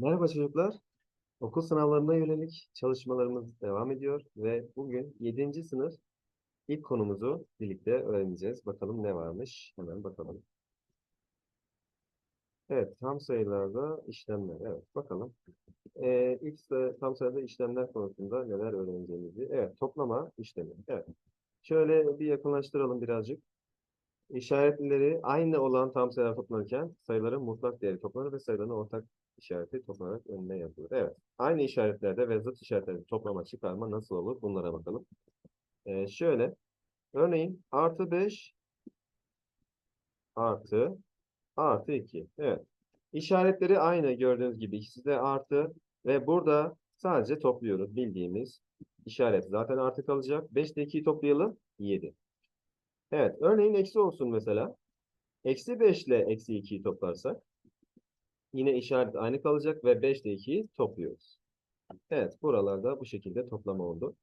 Merhaba çocuklar. Okul sınavlarına yönelik çalışmalarımız devam ediyor ve bugün 7. sınıf ilk konumuzu birlikte öğreneceğiz. Bakalım ne varmış? Hemen bakalım. Evet, tam sayılarda işlemler. Evet, bakalım. Ee, ilk tam sayıda işlemler konusunda neler öğreneceğimizi. Evet, toplama işlemi. Evet. Şöyle bir yakınlaştıralım birazcık. İşaretleri aynı olan tam sayılar toplanırken sayıların mutlak değeri toplanır ve sayıların ortak işareti toplanarak önüne yazılır. Evet. Aynı işaretlerde ve zıt işaretlerde toplama çıkarma nasıl olur? Bunlara bakalım. Ee, şöyle. Örneğin artı 5 artı artı 2. Evet. İşaretleri aynı gördüğünüz gibi. İkisi de artı ve burada sadece topluyoruz bildiğimiz işaret. Zaten artı kalacak. 5 ile 2'yi toplayalım. 7. Evet. Örneğin eksi olsun mesela. Eksi 5 ile eksi 2'yi toplarsak yine işaret aynı kalacak ve 5 ile 2'yi topluyoruz. Evet, buralarda bu şekilde toplama oldu.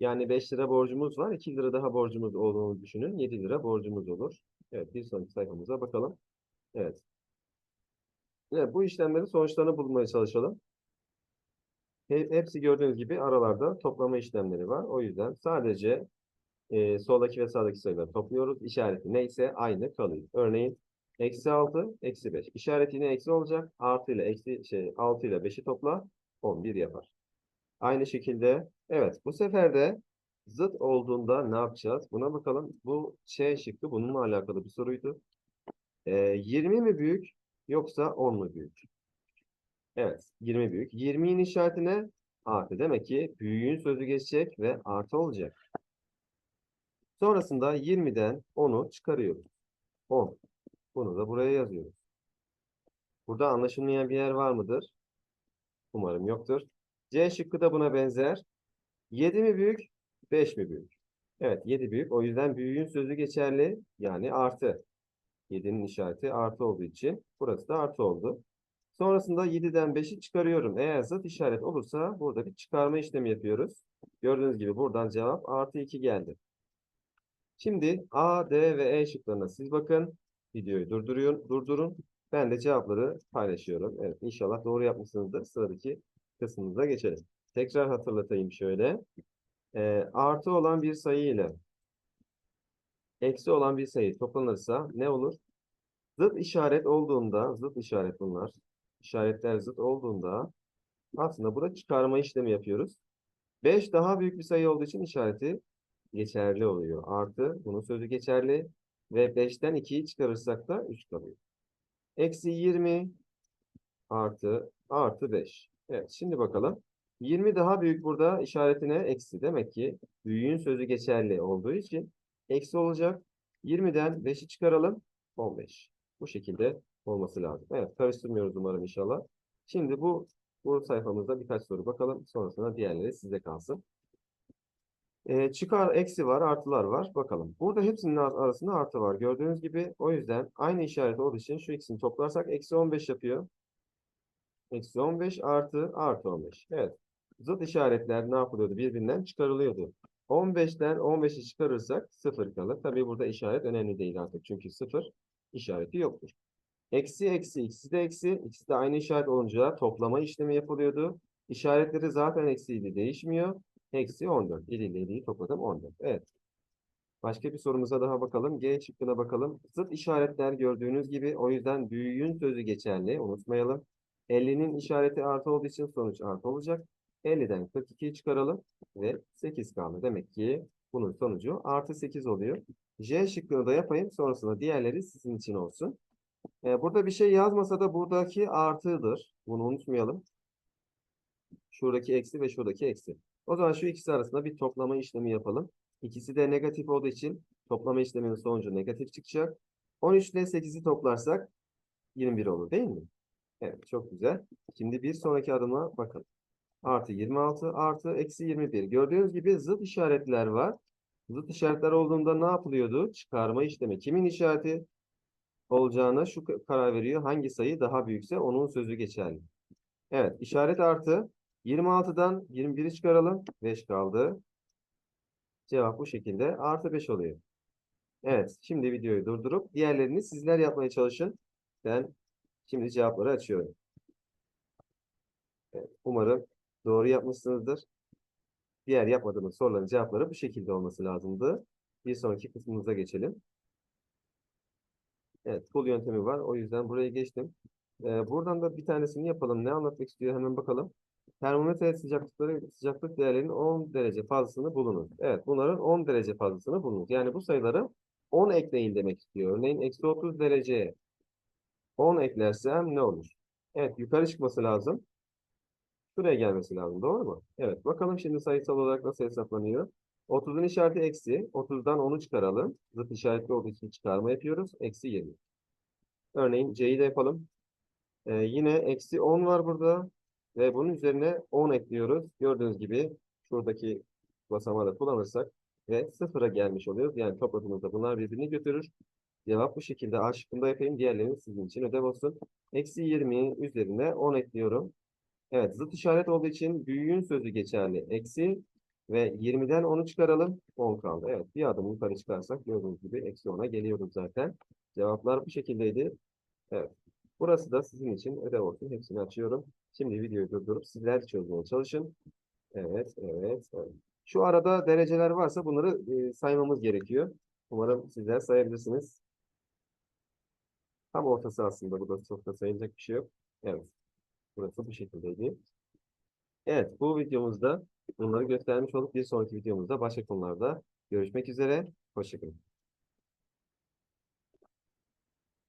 Yani 5 lira borcumuz var, 2 lira daha borcumuz olduğunu düşünün. 7 lira borcumuz olur. Evet, bir sonraki sayfamıza bakalım. Evet. Evet, bu işlemlerin sonuçlarını bulmaya çalışalım. He- Hepsi gördüğünüz gibi aralarda toplama işlemleri var. O yüzden sadece e, soldaki ve sağdaki sayıları topluyoruz. İşareti neyse aynı kalıyor. Örneğin eksi 6, eksi 5. İşareti yine eksi olacak. Artı ile eksi şey 6 ile 5'i topla 11 yapar. Aynı şekilde evet bu sefer de zıt olduğunda ne yapacağız? Buna bakalım. Bu şey şıkkı bununla alakalı bir soruydu. E, 20 mi büyük yoksa 10 mu büyük? Evet 20 büyük. 20'nin işaretine artı. Demek ki büyüğün sözü geçecek ve artı olacak. Sonrasında 20'den 10'u çıkarıyoruz. 10. Bunu da buraya yazıyoruz. Burada anlaşılmayan bir yer var mıdır? Umarım yoktur. C şıkkı da buna benzer. 7 mi büyük? 5 mi büyük? Evet 7 büyük. O yüzden büyüğün sözü geçerli. Yani artı. 7'nin işareti artı olduğu için burası da artı oldu. Sonrasında 7'den 5'i çıkarıyorum. Eğer zıt işaret olursa burada bir çıkarma işlemi yapıyoruz. Gördüğünüz gibi buradan cevap artı 2 geldi. Şimdi A, D ve E şıklarına siz bakın. Videoyu durduruyor, durdurun. Ben de cevapları paylaşıyorum. Evet inşallah doğru yapmışsınızdır. Sıradaki kısmımıza geçelim. Tekrar hatırlatayım şöyle. Ee, artı olan bir sayı ile eksi olan bir sayı toplanırsa ne olur? Zıt işaret olduğunda, zıt işaret bunlar. İşaretler zıt olduğunda aslında burada çıkarma işlemi yapıyoruz. 5 daha büyük bir sayı olduğu için işareti geçerli oluyor. Artı bunun sözü geçerli ve 5'ten 2'yi çıkarırsak da 3 kalıyor. Eksi 20 artı artı 5. Evet şimdi bakalım. 20 daha büyük burada işaretine eksi. Demek ki büyüğün sözü geçerli olduğu için eksi olacak. 20'den 5'i çıkaralım. 15. Bu şekilde olması lazım. Evet karıştırmıyoruz umarım inşallah. Şimdi bu bu sayfamızda birkaç soru bakalım. Sonrasında diğerleri size kalsın. Ee, çıkar eksi var, artılar var. Bakalım. Burada hepsinin ar- arasında artı var. Gördüğünüz gibi o yüzden aynı işaret olduğu için şu ikisini toplarsak eksi 15 yapıyor. Eksi 15 artı artı 15. Evet. Zıt işaretler ne yapılıyordu? Birbirinden çıkarılıyordu. 15'ten 15'i çıkarırsak 0 kalır. Tabii burada işaret önemli değil artık. Çünkü 0 işareti yoktur. Eksi eksi ikisi de eksi. İkisi de aynı işaret olunca toplama işlemi yapılıyordu. İşaretleri zaten eksiydi değişmiyor. Eksi 14. 7 ile 7'yi topladım 14. Evet. Başka bir sorumuza daha bakalım. G şıkkına bakalım. Zıt işaretler gördüğünüz gibi o yüzden büyüğün sözü geçerli. Unutmayalım. 50'nin işareti artı olduğu için sonuç artı olacak. 50'den 42'yi çıkaralım ve 8 kaldı. Demek ki bunun sonucu artı 8 oluyor. J şıkkını da yapayım. Sonrasında diğerleri sizin için olsun. Ee, burada bir şey yazmasa da buradaki artıdır. Bunu unutmayalım. Şuradaki eksi ve şuradaki eksi. O zaman şu ikisi arasında bir toplama işlemi yapalım. İkisi de negatif olduğu için toplama işleminin sonucu negatif çıkacak. 13 ile 8'i toplarsak 21 olur değil mi? Evet çok güzel. Şimdi bir sonraki adıma bakalım. Artı 26 artı eksi 21. Gördüğünüz gibi zıt işaretler var. Zıt işaretler olduğunda ne yapılıyordu? Çıkarma işlemi. Kimin işareti olacağına şu karar veriyor. Hangi sayı daha büyükse onun sözü geçerli. Evet işaret artı. 26'dan 21'i çıkaralım. 5 kaldı. Cevap bu şekilde. Artı 5 oluyor. Evet. Şimdi videoyu durdurup diğerlerini sizler yapmaya çalışın. Ben şimdi cevapları açıyorum. Umarım doğru yapmışsınızdır. Diğer yapmadığımız soruların cevapları bu şekilde olması lazımdı. Bir sonraki kısmımıza geçelim. Evet, tool yöntemi var. O yüzden buraya geçtim. Ee, buradan da bir tanesini yapalım. Ne anlatmak istiyor hemen bakalım. Termometre sıcaklıkları, sıcaklık değerlerinin 10 derece fazlasını bulunuz. Evet, bunların 10 derece fazlasını bulunuz. Yani bu sayıları 10 ekleyin demek istiyor. Örneğin eksi 30 dereceye 10 eklersem ne olur? Evet, yukarı çıkması lazım. Şuraya gelmesi lazım. Doğru mu? Evet. Bakalım şimdi sayısal olarak nasıl hesaplanıyor? 30'un işareti eksi. 30'dan 10'u çıkaralım. Zıt işaretli olduğu için çıkarma yapıyoruz. Eksi 20. Örneğin C'yi de yapalım. Ee, yine eksi 10 var burada. Ve bunun üzerine 10 ekliyoruz. Gördüğünüz gibi şuradaki basamağı da kullanırsak ve sıfıra gelmiş oluyoruz. Yani topladığımızda bunlar birbirini götürür. Cevap bu şekilde. A şıkkında yapayım. Diğerlerini sizin için ödev olsun. Eksi 20 üzerine 10 ekliyorum. Evet, zıt işaret olduğu için büyüğün sözü geçerli. Eksi ve 20'den 10'u çıkaralım. 10 kaldı. Evet, bir adım yukarı çıkarsak gördüğünüz gibi eksi 10'a geliyoruz zaten. Cevaplar bu şekildeydi. Evet. Burası da sizin için ödev olsun. Hepsini açıyorum. Şimdi videoyu durdurup sizler çözmeye çalışın. Evet, evet, evet. Şu arada dereceler varsa bunları e, saymamız gerekiyor. Umarım sizler sayabilirsiniz. Tam ortası aslında. Burada çok da sayılacak bir şey yok. Evet. Burası bu şekildeydi. Evet, bu videomuzda bunları göstermiş olup bir sonraki videomuzda başka konularda görüşmek üzere. Hoşçakalın.